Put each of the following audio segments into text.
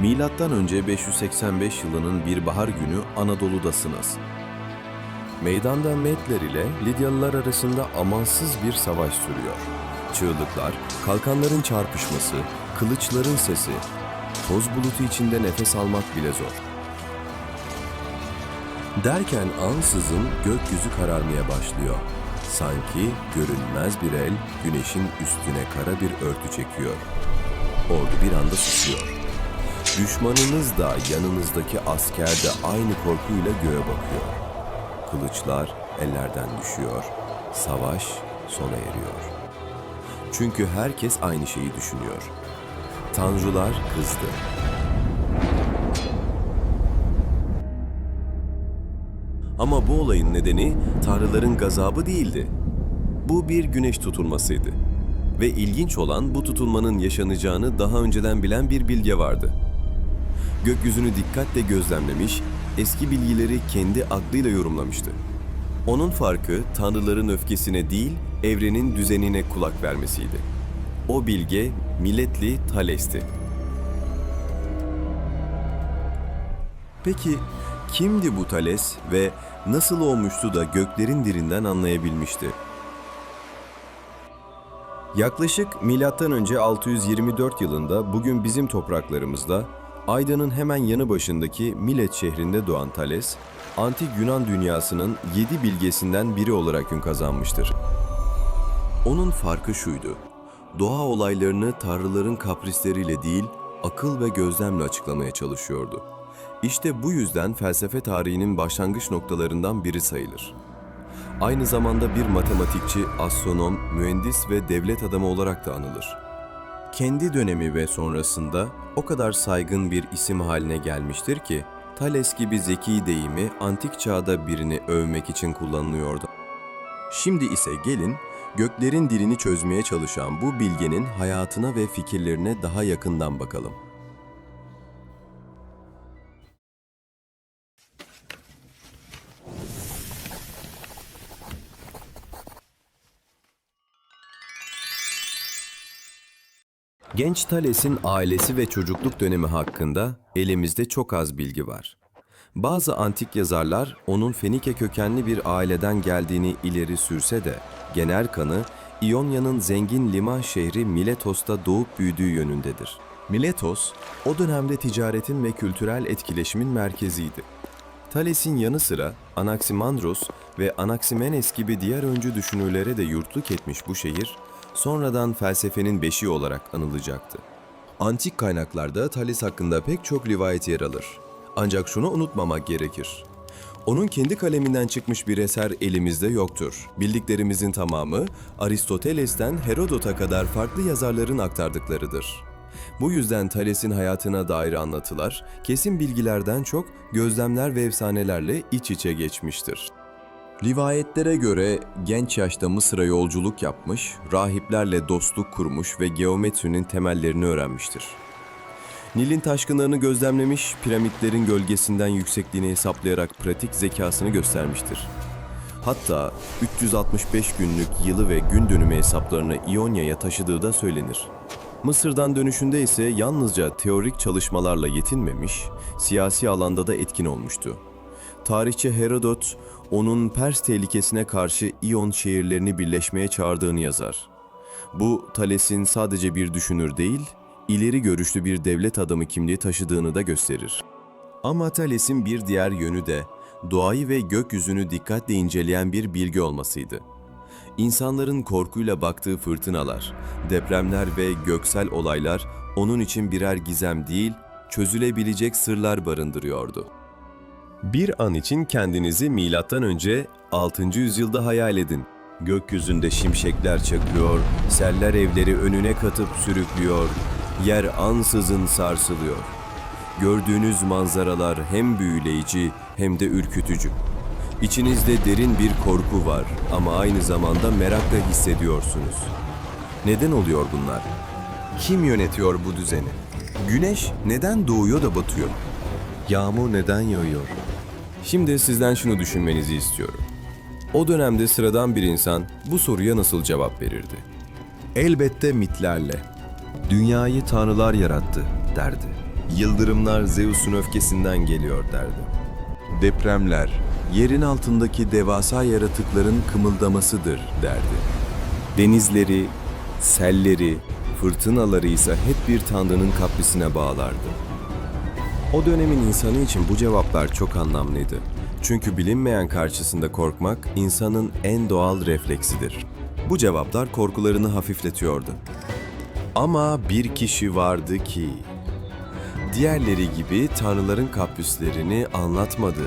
Milattan önce 585 yılının bir bahar günü Anadolu'dasınız. Meydanda Medler ile Lidyalılar arasında amansız bir savaş sürüyor. Çığlıklar, kalkanların çarpışması, kılıçların sesi, toz bulutu içinde nefes almak bile zor. Derken ansızın gökyüzü kararmaya başlıyor. Sanki görünmez bir el güneşin üstüne kara bir örtü çekiyor. Ordu bir anda susuyor. Düşmanınız da yanınızdaki asker de aynı korkuyla göğe bakıyor. Kılıçlar ellerden düşüyor. Savaş sona eriyor. Çünkü herkes aynı şeyi düşünüyor. Tanrılar kızdı. Ama bu olayın nedeni tanrıların gazabı değildi. Bu bir güneş tutulmasıydı. Ve ilginç olan bu tutulmanın yaşanacağını daha önceden bilen bir bilge vardı. Gökyüzünü dikkatle gözlemlemiş, eski bilgileri kendi aklıyla yorumlamıştı. Onun farkı tanrıların öfkesine değil, evrenin düzenine kulak vermesiydi. O bilge milletli Thales'ti. Peki kimdi bu Thales ve nasıl olmuştu da göklerin dirinden anlayabilmişti? Yaklaşık önce 624 yılında bugün bizim topraklarımızda Aydın'ın hemen yanı başındaki Milet şehrinde doğan Thales, antik Yunan dünyasının yedi bilgesinden biri olarak ün kazanmıştır. Onun farkı şuydu. Doğa olaylarını tanrıların kaprisleriyle değil, akıl ve gözlemle açıklamaya çalışıyordu. İşte bu yüzden felsefe tarihinin başlangıç noktalarından biri sayılır. Aynı zamanda bir matematikçi, astronom, mühendis ve devlet adamı olarak da anılır. Kendi dönemi ve sonrasında o kadar saygın bir isim haline gelmiştir ki, Thales gibi zeki deyimi antik çağda birini övmek için kullanılıyordu. Şimdi ise gelin, göklerin dilini çözmeye çalışan bu bilgenin hayatına ve fikirlerine daha yakından bakalım. Genç Thales'in ailesi ve çocukluk dönemi hakkında elimizde çok az bilgi var. Bazı antik yazarlar onun Fenike kökenli bir aileden geldiğini ileri sürse de genel kanı İonya'nın zengin liman şehri Miletos'ta doğup büyüdüğü yönündedir. Miletos, o dönemde ticaretin ve kültürel etkileşimin merkeziydi. Thales'in yanı sıra Anaximandros ve Anaximenes gibi diğer öncü düşünürlere de yurtluk etmiş bu şehir, sonradan felsefenin beşiği olarak anılacaktı. Antik kaynaklarda Thales hakkında pek çok rivayet yer alır. Ancak şunu unutmamak gerekir. Onun kendi kaleminden çıkmış bir eser elimizde yoktur. Bildiklerimizin tamamı Aristoteles'ten Herodot'a kadar farklı yazarların aktardıklarıdır. Bu yüzden Thales'in hayatına dair anlatılar, kesin bilgilerden çok gözlemler ve efsanelerle iç içe geçmiştir. Rivayetlere göre genç yaşta Mısır'a yolculuk yapmış, rahiplerle dostluk kurmuş ve geometrinin temellerini öğrenmiştir. Nil'in taşkınlarını gözlemlemiş, piramitlerin gölgesinden yüksekliğini hesaplayarak pratik zekasını göstermiştir. Hatta 365 günlük yılı ve gün dönümü hesaplarını İonya'ya taşıdığı da söylenir. Mısır'dan dönüşünde ise yalnızca teorik çalışmalarla yetinmemiş, siyasi alanda da etkin olmuştu. Tarihçi Herodot, onun Pers tehlikesine karşı İyon şehirlerini birleşmeye çağırdığını yazar. Bu, Thales'in sadece bir düşünür değil, ileri görüşlü bir devlet adamı kimliği taşıdığını da gösterir. Ama Thales'in bir diğer yönü de doğayı ve gökyüzünü dikkatle inceleyen bir bilgi olmasıydı. İnsanların korkuyla baktığı fırtınalar, depremler ve göksel olaylar onun için birer gizem değil, çözülebilecek sırlar barındırıyordu. Bir an için kendinizi milattan önce 6. yüzyılda hayal edin. Gökyüzünde şimşekler çakıyor, seller evleri önüne katıp sürüklüyor, yer ansızın sarsılıyor. Gördüğünüz manzaralar hem büyüleyici hem de ürkütücü. İçinizde derin bir korku var ama aynı zamanda merak da hissediyorsunuz. Neden oluyor bunlar? Kim yönetiyor bu düzeni? Güneş neden doğuyor da batıyor? Yağmur neden yağıyor? Şimdi sizden şunu düşünmenizi istiyorum. O dönemde sıradan bir insan bu soruya nasıl cevap verirdi? Elbette mitlerle. Dünyayı tanrılar yarattı derdi. Yıldırımlar Zeus'un öfkesinden geliyor derdi. Depremler, Yerin altındaki devasa yaratıkların kımıldamasıdır derdi. Denizleri, selleri, fırtınaları ise hep bir tanrının kaprisine bağlardı. O dönemin insanı için bu cevaplar çok anlamlıydı. Çünkü bilinmeyen karşısında korkmak insanın en doğal refleksidir. Bu cevaplar korkularını hafifletiyordu. Ama bir kişi vardı ki diğerleri gibi tanrıların kaprislerini anlatmadı.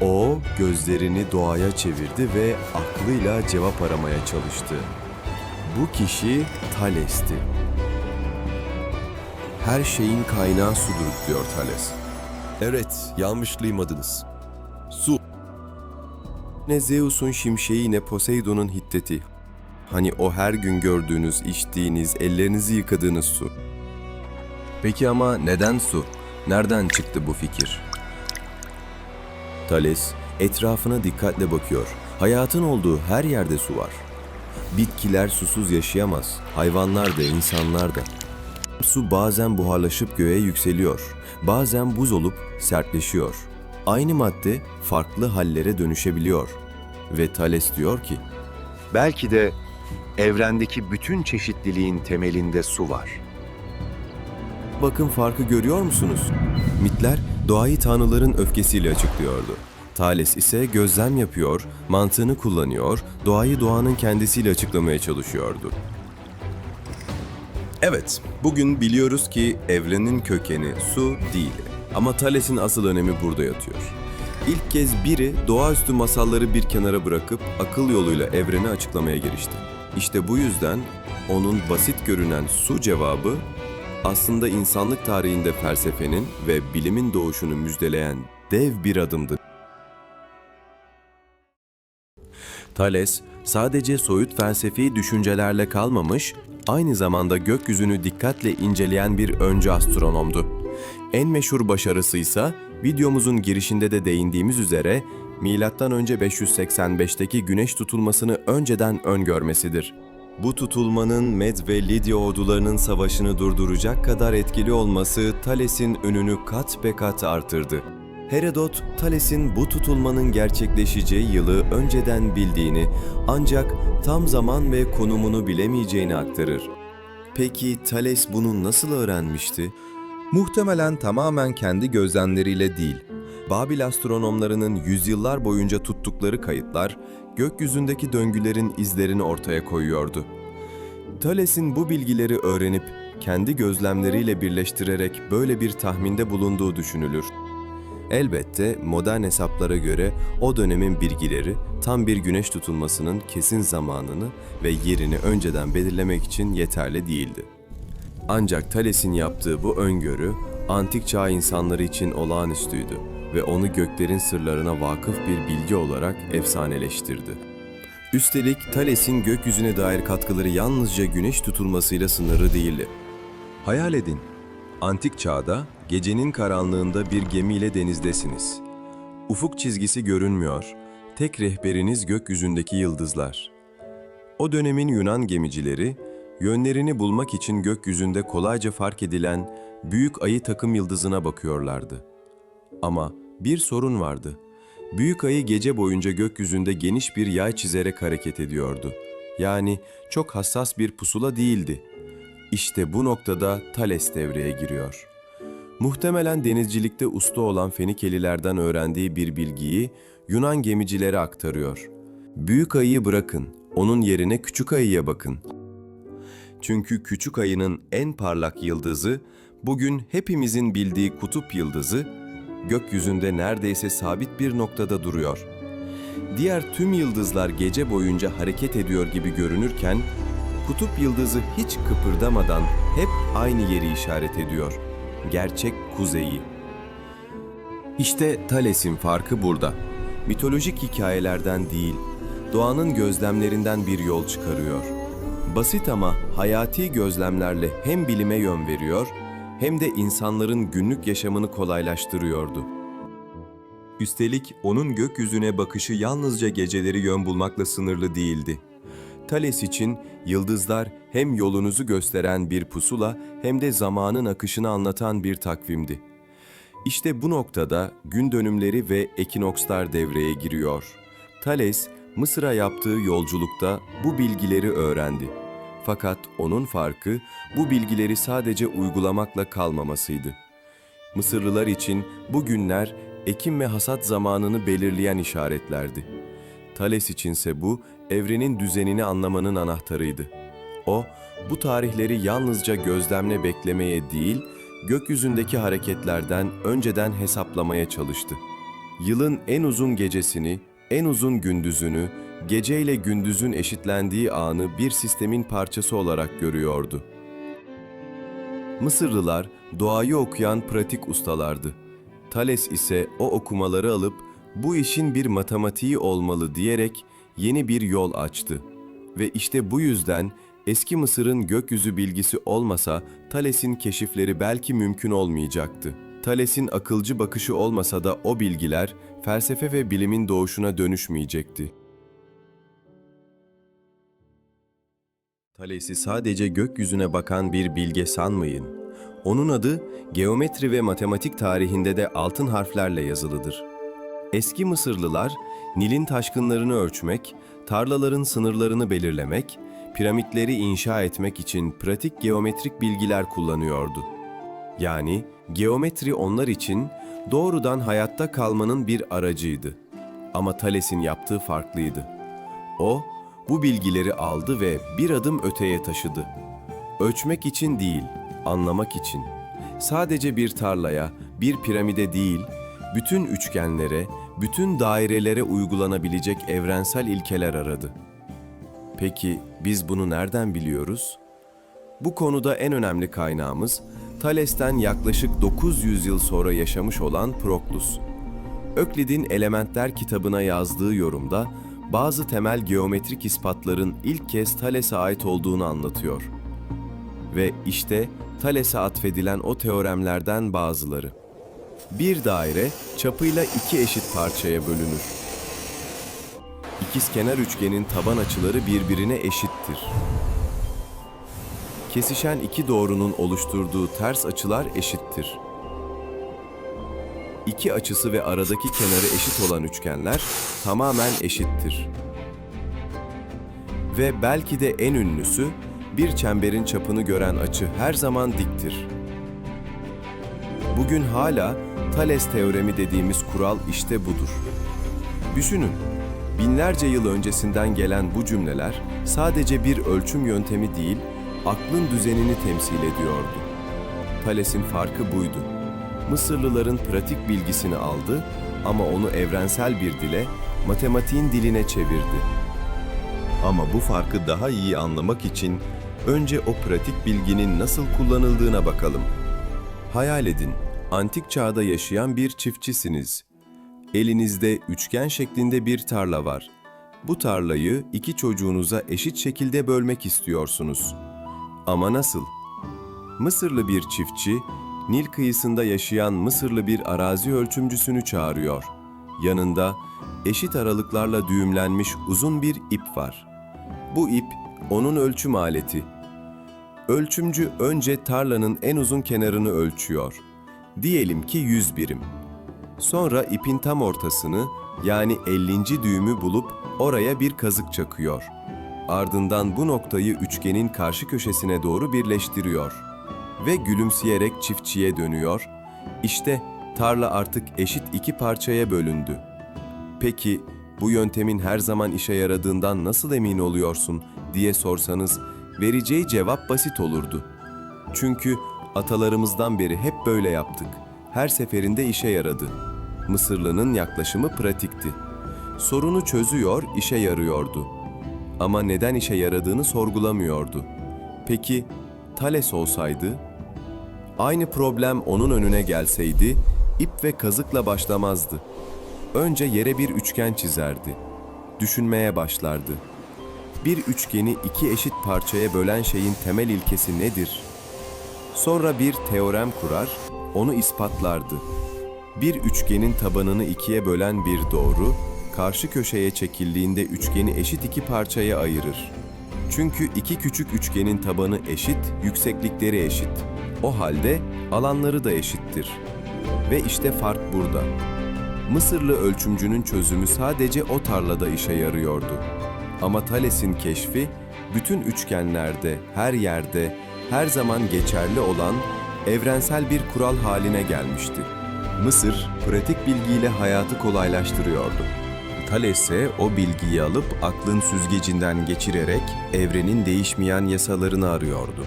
O gözlerini doğaya çevirdi ve aklıyla cevap aramaya çalıştı. Bu kişi Thales'ti. Her şeyin kaynağı sudur diyor Thales. Evet, yanlış duymadınız. Su. Ne Zeus'un şimşeği ne Poseidon'un hiddeti. Hani o her gün gördüğünüz, içtiğiniz, ellerinizi yıkadığınız su. Peki ama neden su? Nereden çıktı bu fikir? Thales etrafına dikkatle bakıyor. Hayatın olduğu her yerde su var. Bitkiler susuz yaşayamaz. Hayvanlar da, insanlar da. Su bazen buharlaşıp göğe yükseliyor. Bazen buz olup sertleşiyor. Aynı madde farklı hallere dönüşebiliyor. Ve Thales diyor ki, Belki de evrendeki bütün çeşitliliğin temelinde su var. Bakın farkı görüyor musunuz? Mitler doğayı tanrıların öfkesiyle açıklıyordu. Thales ise gözlem yapıyor, mantığını kullanıyor, doğayı doğanın kendisiyle açıklamaya çalışıyordu. Evet, bugün biliyoruz ki evrenin kökeni su değil. Ama Thales'in asıl önemi burada yatıyor. İlk kez biri doğaüstü masalları bir kenara bırakıp akıl yoluyla evreni açıklamaya girişti. İşte bu yüzden onun basit görünen su cevabı aslında insanlık tarihinde felsefenin ve bilimin doğuşunu müjdeleyen dev bir adımdı. Thales sadece soyut felsefi düşüncelerle kalmamış, aynı zamanda gökyüzünü dikkatle inceleyen bir öncü astronomdu. En meşhur başarısı ise videomuzun girişinde de değindiğimiz üzere M.Ö. 585'teki güneş tutulmasını önceden öngörmesidir. Bu tutulmanın Med ve Lidya ordularının savaşını durduracak kadar etkili olması Thales'in önünü kat be kat artırdı. Herodot, Thales'in bu tutulmanın gerçekleşeceği yılı önceden bildiğini ancak tam zaman ve konumunu bilemeyeceğini aktarır. Peki Thales bunu nasıl öğrenmişti? muhtemelen tamamen kendi gözlemleriyle değil, Babil astronomlarının yüzyıllar boyunca tuttukları kayıtlar, gökyüzündeki döngülerin izlerini ortaya koyuyordu. Thales'in bu bilgileri öğrenip kendi gözlemleriyle birleştirerek böyle bir tahminde bulunduğu düşünülür. Elbette modern hesaplara göre o dönemin bilgileri tam bir güneş tutulmasının kesin zamanını ve yerini önceden belirlemek için yeterli değildi. Ancak Thales'in yaptığı bu öngörü antik çağ insanları için olağanüstüydü ve onu göklerin sırlarına vakıf bir bilgi olarak efsaneleştirdi. Üstelik Thales'in gökyüzüne dair katkıları yalnızca güneş tutulmasıyla sınırlı değildi. Hayal edin, antik çağda gecenin karanlığında bir gemiyle denizdesiniz. Ufuk çizgisi görünmüyor, tek rehberiniz gökyüzündeki yıldızlar. O dönemin Yunan gemicileri, yönlerini bulmak için gökyüzünde kolayca fark edilen büyük ayı takım yıldızına bakıyorlardı. Ama bir sorun vardı. Büyük ayı gece boyunca gökyüzünde geniş bir yay çizerek hareket ediyordu. Yani çok hassas bir pusula değildi. İşte bu noktada Thales devreye giriyor. Muhtemelen denizcilikte usta olan Fenikelilerden öğrendiği bir bilgiyi Yunan gemicilere aktarıyor. Büyük ayıyı bırakın, onun yerine küçük ayıya bakın. Çünkü küçük ayının en parlak yıldızı, bugün hepimizin bildiği kutup yıldızı, gökyüzünde neredeyse sabit bir noktada duruyor. Diğer tüm yıldızlar gece boyunca hareket ediyor gibi görünürken, kutup yıldızı hiç kıpırdamadan hep aynı yeri işaret ediyor. Gerçek kuzeyi. İşte Thales'in farkı burada. Mitolojik hikayelerden değil, doğanın gözlemlerinden bir yol çıkarıyor. Basit ama hayati gözlemlerle hem bilime yön veriyor, hem de insanların günlük yaşamını kolaylaştırıyordu. Üstelik onun gökyüzüne bakışı yalnızca geceleri yön bulmakla sınırlı değildi. Thales için yıldızlar hem yolunuzu gösteren bir pusula hem de zamanın akışını anlatan bir takvimdi. İşte bu noktada gün dönümleri ve ekinokslar devreye giriyor. Thales, Mısır'a yaptığı yolculukta bu bilgileri öğrendi. Fakat onun farkı bu bilgileri sadece uygulamakla kalmamasıydı. Mısırlılar için bu günler ekim ve hasat zamanını belirleyen işaretlerdi. Thales içinse bu evrenin düzenini anlamanın anahtarıydı. O, bu tarihleri yalnızca gözlemle beklemeye değil, gökyüzündeki hareketlerden önceden hesaplamaya çalıştı. Yılın en uzun gecesini, en uzun gündüzünü, geceyle gündüzün eşitlendiği anı bir sistemin parçası olarak görüyordu. Mısırlılar doğayı okuyan pratik ustalardı. Thales ise o okumaları alıp bu işin bir matematiği olmalı diyerek yeni bir yol açtı. Ve işte bu yüzden eski Mısır'ın gökyüzü bilgisi olmasa Thales'in keşifleri belki mümkün olmayacaktı. Thales'in akılcı bakışı olmasa da o bilgiler felsefe ve bilimin doğuşuna dönüşmeyecekti. Thales'i sadece gökyüzüne bakan bir bilge sanmayın. Onun adı geometri ve matematik tarihinde de altın harflerle yazılıdır. Eski Mısırlılar Nil'in taşkınlarını ölçmek, tarlaların sınırlarını belirlemek, piramitleri inşa etmek için pratik geometrik bilgiler kullanıyordu. Yani geometri onlar için doğrudan hayatta kalmanın bir aracıydı. Ama Thales'in yaptığı farklıydı. O, bu bilgileri aldı ve bir adım öteye taşıdı. Ölçmek için değil, anlamak için. Sadece bir tarlaya, bir piramide değil, bütün üçgenlere, bütün dairelere uygulanabilecek evrensel ilkeler aradı. Peki biz bunu nereden biliyoruz? Bu konuda en önemli kaynağımız Thales'ten yaklaşık 900 yıl sonra yaşamış olan Proklus. Öklid'in Elementler kitabına yazdığı yorumda bazı temel geometrik ispatların ilk kez Thales'e ait olduğunu anlatıyor. Ve işte Thales'e atfedilen o teoremlerden bazıları. Bir daire çapıyla iki eşit parçaya bölünür. İkizkenar üçgenin taban açıları birbirine eşittir. Kesişen iki doğrunun oluşturduğu ters açılar eşittir. İki açısı ve aradaki kenarı eşit olan üçgenler tamamen eşittir. Ve belki de en ünlüsü, bir çemberin çapını gören açı her zaman diktir. Bugün hala Thales teoremi dediğimiz kural işte budur. Düşünün, binlerce yıl öncesinden gelen bu cümleler sadece bir ölçüm yöntemi değil, aklın düzenini temsil ediyordu. Thales'in farkı buydu. Mısırlıların pratik bilgisini aldı ama onu evrensel bir dile, matematiğin diline çevirdi. Ama bu farkı daha iyi anlamak için önce o pratik bilginin nasıl kullanıldığına bakalım. Hayal edin, antik çağda yaşayan bir çiftçisiniz. Elinizde üçgen şeklinde bir tarla var. Bu tarlayı iki çocuğunuza eşit şekilde bölmek istiyorsunuz. Ama nasıl? Mısırlı bir çiftçi, Nil kıyısında yaşayan Mısırlı bir arazi ölçümcüsünü çağırıyor. Yanında eşit aralıklarla düğümlenmiş uzun bir ip var. Bu ip onun ölçüm aleti. Ölçümcü önce tarlanın en uzun kenarını ölçüyor. Diyelim ki 100 birim. Sonra ipin tam ortasını yani 50. düğümü bulup oraya bir kazık çakıyor. Ardından bu noktayı üçgenin karşı köşesine doğru birleştiriyor ve gülümseyerek çiftçiye dönüyor. İşte tarla artık eşit iki parçaya bölündü. Peki bu yöntemin her zaman işe yaradığından nasıl emin oluyorsun diye sorsanız vereceği cevap basit olurdu. Çünkü atalarımızdan beri hep böyle yaptık. Her seferinde işe yaradı. Mısırlı'nın yaklaşımı pratikti. Sorunu çözüyor, işe yarıyordu. Ama neden işe yaradığını sorgulamıyordu. Peki Thales olsaydı? Aynı problem onun önüne gelseydi, ip ve kazıkla başlamazdı. Önce yere bir üçgen çizerdi. Düşünmeye başlardı. Bir üçgeni iki eşit parçaya bölen şeyin temel ilkesi nedir? Sonra bir teorem kurar, onu ispatlardı. Bir üçgenin tabanını ikiye bölen bir doğru, karşı köşeye çekildiğinde üçgeni eşit iki parçaya ayırır. Çünkü iki küçük üçgenin tabanı eşit, yükseklikleri eşit. O halde alanları da eşittir. Ve işte fark burada. Mısırlı ölçümcünün çözümü sadece o tarlada işe yarıyordu. Ama Thales'in keşfi bütün üçgenlerde, her yerde, her zaman geçerli olan evrensel bir kural haline gelmişti. Mısır, pratik bilgiyle hayatı kolaylaştırıyordu. Thales ise o bilgiyi alıp aklın süzgecinden geçirerek evrenin değişmeyen yasalarını arıyordu.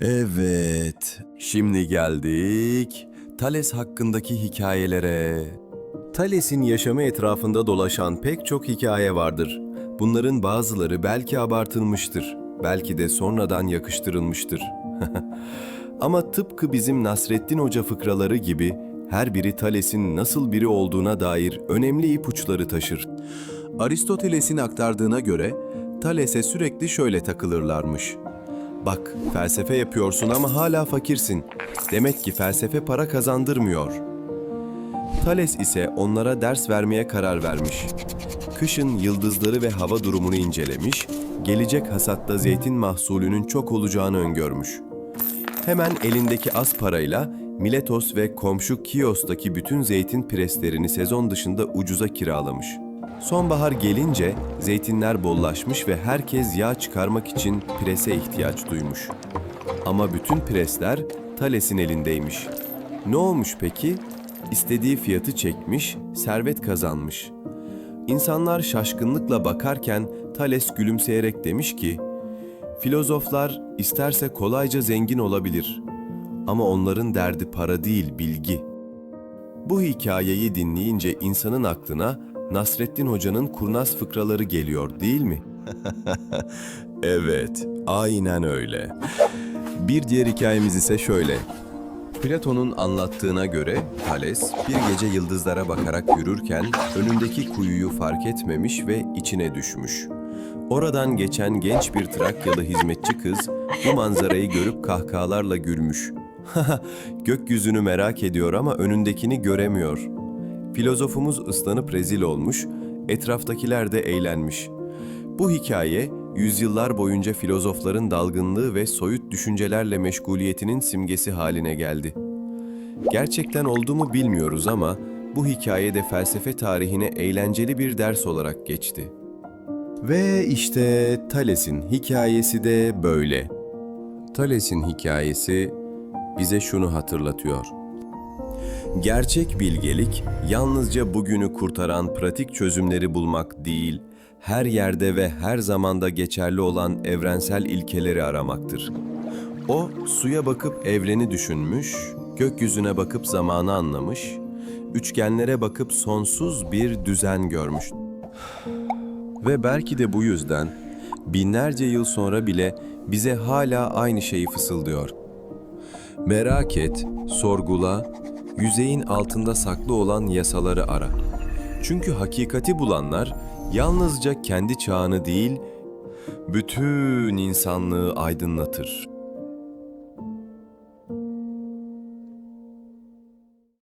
Evet, şimdi geldik Thales hakkındaki hikayelere. Thales'in yaşamı etrafında dolaşan pek çok hikaye vardır. Bunların bazıları belki abartılmıştır, belki de sonradan yakıştırılmıştır. Ama tıpkı bizim Nasreddin Hoca fıkraları gibi her biri Thales'in nasıl biri olduğuna dair önemli ipuçları taşır. Aristoteles'in aktardığına göre Thales'e sürekli şöyle takılırlarmış. Bak, felsefe yapıyorsun ama hala fakirsin. Demek ki felsefe para kazandırmıyor. Thales ise onlara ders vermeye karar vermiş. Kışın yıldızları ve hava durumunu incelemiş, gelecek hasatta zeytin mahsulünün çok olacağını öngörmüş. Hemen elindeki az parayla Miletos ve komşu Kios'taki bütün zeytin preslerini sezon dışında ucuza kiralamış. Sonbahar gelince zeytinler bollaşmış ve herkes yağ çıkarmak için prese ihtiyaç duymuş. Ama bütün presler Thales'in elindeymiş. Ne olmuş peki? İstediği fiyatı çekmiş, servet kazanmış. İnsanlar şaşkınlıkla bakarken Thales gülümseyerek demiş ki, Filozoflar isterse kolayca zengin olabilir. Ama onların derdi para değil, bilgi. Bu hikayeyi dinleyince insanın aklına Nasreddin Hoca'nın kurnaz fıkraları geliyor değil mi? evet, aynen öyle. Bir diğer hikayemiz ise şöyle. Platon'un anlattığına göre Thales bir gece yıldızlara bakarak yürürken önündeki kuyuyu fark etmemiş ve içine düşmüş. Oradan geçen genç bir Trakyalı hizmetçi kız bu manzarayı görüp kahkahalarla gülmüş. Gökyüzünü merak ediyor ama önündekini göremiyor. Filozofumuz ıslanıp rezil olmuş, etraftakiler de eğlenmiş. Bu hikaye yüzyıllar boyunca filozofların dalgınlığı ve soyut düşüncelerle meşguliyetinin simgesi haline geldi. Gerçekten oldu mu bilmiyoruz ama bu hikayede felsefe tarihine eğlenceli bir ders olarak geçti. Ve işte Thales'in hikayesi de böyle. Thales'in hikayesi bize şunu hatırlatıyor. Gerçek bilgelik yalnızca bugünü kurtaran pratik çözümleri bulmak değil, her yerde ve her zamanda geçerli olan evrensel ilkeleri aramaktır. O suya bakıp evreni düşünmüş, gökyüzüne bakıp zamanı anlamış, üçgenlere bakıp sonsuz bir düzen görmüş. Ve belki de bu yüzden binlerce yıl sonra bile bize hala aynı şeyi fısıldıyor. Merak et, sorgula, yüzeyin altında saklı olan yasaları ara. Çünkü hakikati bulanlar yalnızca kendi çağını değil, bütün insanlığı aydınlatır.